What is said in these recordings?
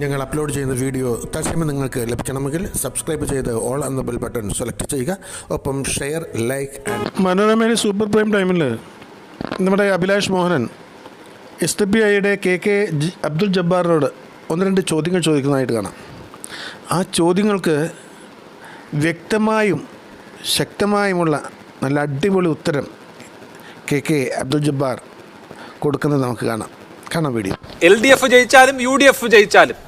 ഞങ്ങൾ അപ്ലോഡ് ചെയ്യുന്ന വീഡിയോ തത്സമയം നിങ്ങൾക്ക് ലഭിക്കണമെങ്കിൽ സബ്സ്ക്രൈബ് ചെയ്ത് ഓൾ എന്ന ബെൽ ബട്ടൺ സെലക്ട് ചെയ്യുക. ഒപ്പം ഷെയർ ലൈക്ക് ആൻഡ് മനോരമയിലെ സൂപ്പർ പ്രൈം ടൈമിൽ നമ്മുടെ Abhilash Mohanan S D P ഐയുടെ കെ കെ അബ്ദുൽ ജബ്ബാറിനോട് ഒന്ന് രണ്ട് ചോദ്യങ്ങൾ ചോദിക്കുന്നതായിട്ട് കാണാം. ആ ചോദ്യങ്ങൾക്ക് വ്യക്തമായും ശക്തമായുമുള്ള നല്ല അടിപൊളി ഉത്തരം കെ കെ അബ്ദുൽ ജബ്ബാർ കൊടുക്കുന്നത് നമുക്ക് കാണാം. കാണാം വീഡിയോ എൽ ഡി എഫ് ജയിച്ചാലും യു ഡി എഫ് ജയിച്ചാലും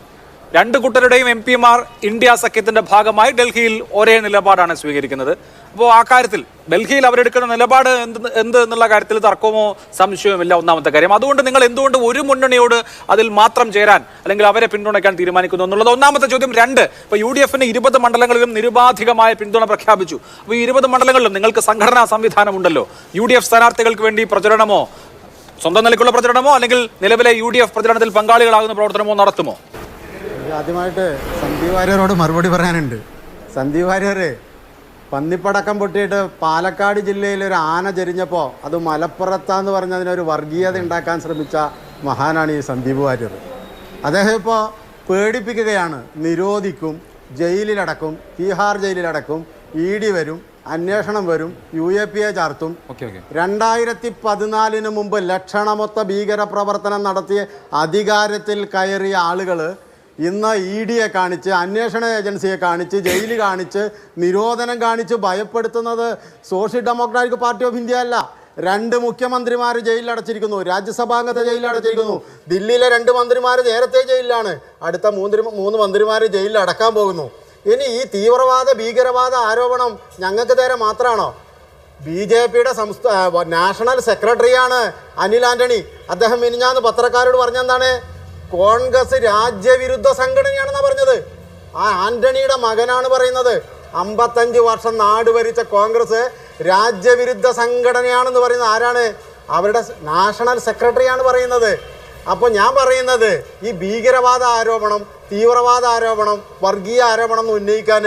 രണ്ട് കൂട്ടരുടെയും എം പിമാർ ഇന്ത്യ സഖ്യത്തിന്റെ ഭാഗമായി ഡൽഹിയിൽ ഒരേ നിലപാടാണ് സ്വീകരിക്കുന്നത്. അപ്പോൾ ആ കാര്യത്തിൽ ഡൽഹിയിൽ അവരെടുക്കുന്ന നിലപാട് എന്ത് എന്ത് എന്നുള്ള കാര്യത്തിൽ തർക്കമോ സംശയവുമില്ല ഒന്നാമത്തെ കാര്യം. അതുകൊണ്ട് നിങ്ങൾ എന്തുകൊണ്ട് ഒരു മുന്നണിയോട് അതിൽ മാത്രം ചേരാൻ അല്ലെങ്കിൽ അവരെ പിന്തുണയ്ക്കാൻ തീരുമാനിക്കുന്നു എന്നുള്ളത് ഒന്നാമത്തെ ചോദ്യം രണ്ട്. ഇപ്പോൾ യു ഡി എഫിന് ഇരുപത് മണ്ഡലങ്ങളിലും നിരുപാധികമായ പിന്തുണ പ്രഖ്യാപിച്ചു. അപ്പോൾ ഈ ഇരുപത് മണ്ഡലങ്ങളിലും നിങ്ങൾക്ക് സംഘടനാ സംവിധാനമുണ്ടല്ലോ. യു ഡി എഫ് സ്ഥാനാർത്ഥികൾക്ക് വേണ്ടി പ്രചരണമോ സ്വന്തം നിലയ്ക്കുള്ള പ്രചരണമോ അല്ലെങ്കിൽ നിലവിലെ യു ഡി എഫ് പ്രചരണത്തിൽ പങ്കാളികളാകുന്ന പ്രവർത്തനമോ നടത്തുമോ? ആദ്യമായിട്ട് സന്ദീപ് വാര്യരോട് മറുപടി പറയാനുണ്ട്. സന്ദീപ് വാര്യർ പന്നിപ്പടക്കം പൊട്ടിയിട്ട് പാലക്കാട് ജില്ലയിൽ ഒരു ആന ജരിഞ്ഞപ്പോൾ അത് മലപ്പുറത്താന്ന് പറഞ്ഞതിനൊരു വർഗീയത ഉണ്ടാക്കാൻ ശ്രമിച്ച മഹാനാണ് ഈ സന്ദീപ് വാര്യർ അദ്ദേഹം ഇപ്പോൾ പേടിപ്പിക്കുകയാണ് നിരോധിക്കും ജയിലിലടക്കും തീഹാർ ജയിലിലടക്കും ഇ ഡി വരും അന്വേഷണം വരും. യു എ പി എ ചാർത്തും. രണ്ടായിരത്തി പതിനാലിന് മുമ്പ് ലക്ഷണമൊത്ത ഭീകര പ്രവർത്തനം നടത്തിയ അധികാരത്തിൽ കയറിയ ആളുകൾ ഇന്ന് ഇ ഡിയെ കാണിച്ച് അന്വേഷണ ഏജൻസിയെ കാണിച്ച് ജയിൽ കാണിച്ച് നിരോധനം കാണിച്ച് ഭയപ്പെടുത്തുന്നത് social democratic party of India അല്ല. രണ്ട് മുഖ്യമന്ത്രിമാർ ജയിലിൽ അടച്ചിരിക്കുന്നു രാജ്യസഭാംഗത്തെ ജയിലിൽ അടച്ചിരിക്കുന്നു ദില്ലിയിലെ രണ്ട് മന്ത്രിമാർ നേരത്തെ ജയിലിലാണ്. അടുത്ത മൂന്ന് മൂന്ന് മന്ത്രിമാർ ജയിലിൽ അടക്കാൻ പോകുന്നു. ഇനി ഈ തീവ്രവാദ ഭീകരവാദ ആരോപണം ഞങ്ങൾക്ക് നേരെ മാത്രമാണോ? ബി ജെ പിയുടെ സംസ്ഥാന നാഷണൽ സെക്രട്ടറിയാണ് അനിൽ ആന്റണി. അദ്ദേഹം മിനിഞ്ഞാന്ന് പത്രക്കാരോട് പറഞ്ഞെന്താണ്? കോൺഗ്രസ് രാജ്യവിരുദ്ധ സംഘടനയാണെന്നാണ് പറഞ്ഞത്. ആ ആന്റണിയുടെ മകനാണ് പറയുന്നത്. അമ്പത്തഞ്ച് വർഷം നാട് ഭരിച്ച കോൺഗ്രസ് രാജ്യവിരുദ്ധ സംഘടനയാണെന്ന് പറയുന്നത് ആരാണ്? അവരുടെ നാഷണൽ സെക്രട്ടറിയാണ് പറയുന്നത്. അപ്പോൾ ഞാൻ പറയുന്നത് ഈ ഭീകരവാദ ആരോപണം തീവ്രവാദ ആരോപണം വർഗീയ ആരോപണം എന്ന് ഉന്നയിക്കാൻ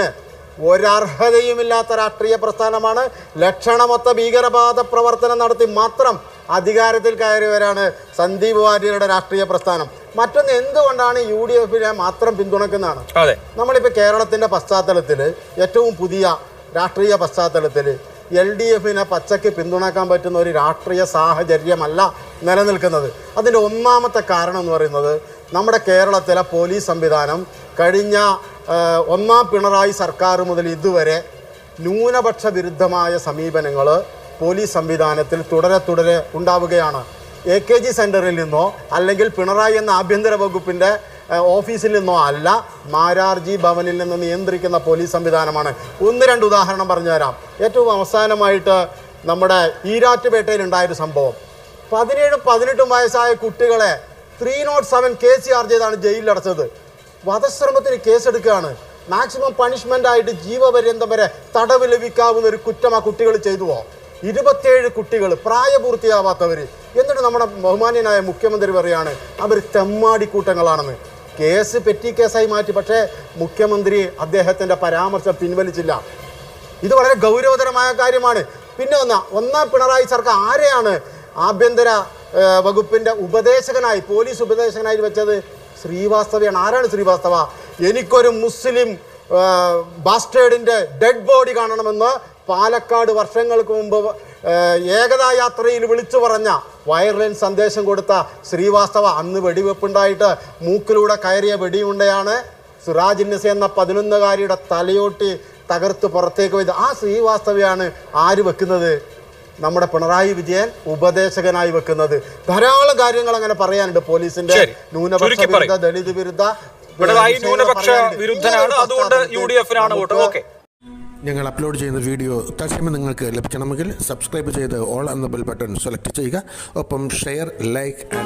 ഒരർഹതയുമില്ലാത്ത രാഷ്ട്രീയ പ്രസ്ഥാനമാണ്. ലക്ഷണമൊത്ത ഭീകരവാദ പ്രവർത്തനം നടത്തി മാത്രം അധികാരത്തിൽ കയറിയവരാണ് സന്ദീപ് വാര്യരുടെ രാഷ്ട്രീയ പ്രസ്ഥാനം. മറ്റൊന്ന് എന്തുകൊണ്ടാണ് യു ഡി എഫിനെ മാത്രം പിന്തുണക്കുന്നതാണ്? അതെ. നമ്മളിപ്പോൾ കേരളത്തിന്റെ പശ്ചാത്തലത്തിൽ ഏറ്റവും പുതിയ രാഷ്ട്രീയ പശ്ചാത്തലത്തിൽ എൽ ഡി എഫിനെ പച്ചയ്ക്ക് പിന്തുണക്കാൻ പറ്റുന്ന ഒരു രാഷ്ട്രീയ സാഹചര്യമല്ല നിലനിൽക്കുന്നത്. അതിന്റെ ഒന്നാമത്തെ കാരണം എന്ന് പറയുന്നത് നമ്മുടെ കേരളത്തിലെ പോലീസ് സംവിധാനം കഴിഞ്ഞ ഒന്നാം പിണറായി സർക്കാർ മുതൽ ഇതുവരെ ന്യൂനപക്ഷ വിരുദ്ധമായ സമീപനങ്ങൾ പോലീസ് സംവിധാനത്തിൽ തുടരെ തുടരെ ഉണ്ടാവുകയാണ്. എ കെ ജി സെന്ററിൽ നിന്നോ അല്ലെങ്കിൽ പിണറായി എന്ന ആഭ്യന്തര വകുപ്പിന്റെ ഓഫീസിൽ നിന്നോ അല്ല മാരാർജി ഭവനിൽ നിന്ന് നിയന്ത്രിക്കുന്ന പോലീസ് സംവിധാനമാണ്. ഒന്ന് രണ്ട് ഉദാഹരണം പറഞ്ഞുതരാം. ഏറ്റവും അവസാനമായിട്ട് നമ്മുടെ ഈരാറ്റുപേട്ടയിൽ ഉണ്ടായൊരു സംഭവം. പതിനേഴും പതിനെട്ടും വയസ്സായ കുട്ടികളെ three nought seven case charge ചെയ്താണ് ജയിലിലടച്ചത്. വധശ്രമത്തിന് കേസെടുക്കുകയാണ്. മാക്സിമം പണിഷ്മെന്റ് ആയിട്ട് ജീവപര്യന്തം വരെ തടവ് ലഭിക്കാവുന്ന ഒരു കുറ്റം ആ കുട്ടികൾ ചെയ്തുവോ? ഇരുപത്തേഴ് കുട്ടികൾ പ്രായപൂർത്തിയാവാത്തവർ എന്നിട്ട് നമ്മുടെ ബഹുമാന്യനായ മുഖ്യമന്ത്രി പറയാണ് അവർ തെമ്മാടിക്കൂട്ടങ്ങളാണെന്ന് കേസ് പെറ്റി കേസായി മാറ്റി പക്ഷേ മുഖ്യമന്ത്രി അദ്ദേഹത്തിന്റെ പരാമർശം പിൻവലിച്ചില്ല. ഇത് വളരെ ഗൗരവതരമായ കാര്യമാണ്. പിന്നെ ഒന്നാ ഒന്നാം പിണറായി സർക്കാർ ആരെയാണ് ആഭ്യന്തര വകുപ്പിന്റെ ഉപദേശകനായി പോലീസ് ഉപദേശകനായി വെച്ചത് ശ്രീവാസ്തവയാണ്. ആരാണ് ശ്രീവാസ്തവ? എനിക്കൊരു മുസ്ലിം ബാസ്റ്റേഡിന്റെ ഡെഡ് ബോഡി കാണണമെന്ന് പാലക്കാട് വർഷങ്ങൾക്ക് മുമ്പ് ഏകതാ യാത്രയിൽ വിളിച്ചു പറഞ്ഞ വയർലൈൻ സന്ദേശം കൊടുത്ത ശ്രീവാസ്തവ അന്ന് വെടിവെപ്പുണ്ടായിട്ട് മൂക്കിലൂടെ കയറിയ വെടിയുണ്ടയാണ് സുരാജ് നിസ എന്ന പതിനൊന്നുകാരിയുടെ തലയോട്ടി തകർത്ത് പുറത്തേക്ക് പോയത്. ആ ശ്രീവാസ്തവയാണ് ആര് വെക്കുന്നത്? നമ്മുടെ പിണറായി വിജയൻ ഉപദേശകനായി വെക്കുന്നത്. ധാരാളം കാര്യങ്ങൾ അങ്ങനെ പറയാനുണ്ട് പോലീസിന്റെ. ന്യൂനപക്ഷ വിരുദ്ധ ദളിത് വിരുദ്ധ പിണറായി ന്യൂനപക്ഷ വിരുദ്ധനാണ്. അതുകൊണ്ട് യു ഡി എഫിനാണ് വോട്ട്. ഓക്കെ. ഞങ്ങൾ അപ്ലോഡ് ചെയ്യുന്ന വീഡിയോ തത്സമയം നിങ്ങൾക്ക് ലഭിക്കണമെങ്കിൽ സബ്സ്ക്രൈബ് ചെയ്ത് ഓൾ എന്ന ബെൽ ബട്ടൺ സെലക്ട് ചെയ്യുക. ഒപ്പം ഷെയർ ലൈക്ക് ആൻഡ്